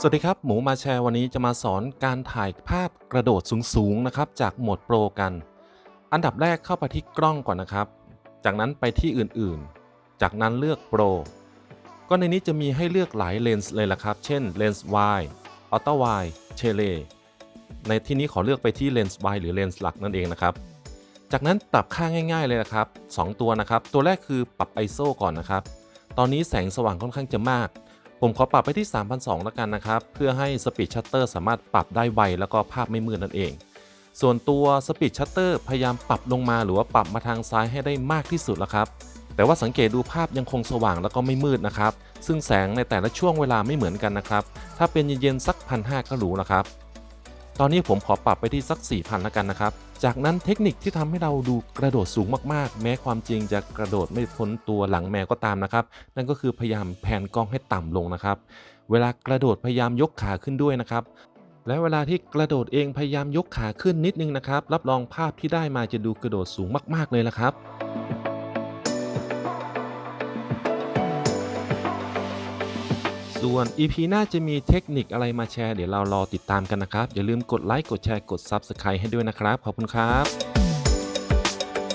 สวัสดีครับ หมูมาแชร์วันนี้จะมาสอนการถ่ายภาพกระโดดสูงๆนะครับจากโหมดโปรกัน อันดับแรกเข้าไปที่กล้องก่อนนะครับ จากนั้นไปที่อื่นๆ จากนั้นเลือกโปรก็ในนี้จะมีให้เลือกหลายเลนส์เลยละครับ เช่นเลนส์ wide ultra wide tele ในที่นี้ขอเลือกไปที่เลนส์ wide หรือเลนส์หลักนั่นเองนะครับ จากนั้นปรับค่าง่าย ๆเลยนะครับสองตัวนะครับ ตัวแรกคือปรับ ISO ก่อนนะครับ ตอนนี้แสงสว่างค่อนข้างจะมาก ผมขอปรับไปที่ 3,200แล้วกันนะครับ เพื่อให้ Speed Shutter สามารถปรับได้ไวแล้วก็ภาพไม่มืดนั่นเอง ส่วนตัว Speed Shutter พยายามปรับลงมาหรือว่าปรับมาทางซ้ายให้ได้มากที่สุดแล้วครับ แต่ว่าสังเกตดูภาพยังคงสว่างแล้วก็ไม่มืดนะครับ ซึ่งแสงในแต่ละช่วงเวลาไม่เหมือนกันนะครับ ถ้าเป็นเย็นๆสักพันห้าก็หรูนะครับ ตอนนี้ผมขอปรับไปที่สัก 4,000แล้วกันนะครับ จากนั้นเทคนิคที่ทำให้เราดูกระโดดสูงมากๆ แม้ความจริงจะกระโดดไม่พ้นตัวหลังแมวก็ตามนะครับ นั่นก็คือพยายามแผนกล้องให้ต่ำลงนะครับ เวลากระโดดพยายามยกขาขึ้นด้วยนะครับและเวลาที่กระโดดเองพยายามยกขาขึ้นนิดนึงนะครับ รับรองภาพที่ได้มาจะดูกระโดดสูงมาก ๆ เลยละครับ ส่วน EP หน้าจะมีเทคนิคอะไรมาแชร์เดี๋ยวเรารอติดตามกันนะครับ อย่าลืมกดไลค์กดแชร์กด Subscribe ให้ด้วยนะครับ ขอบคุณครับ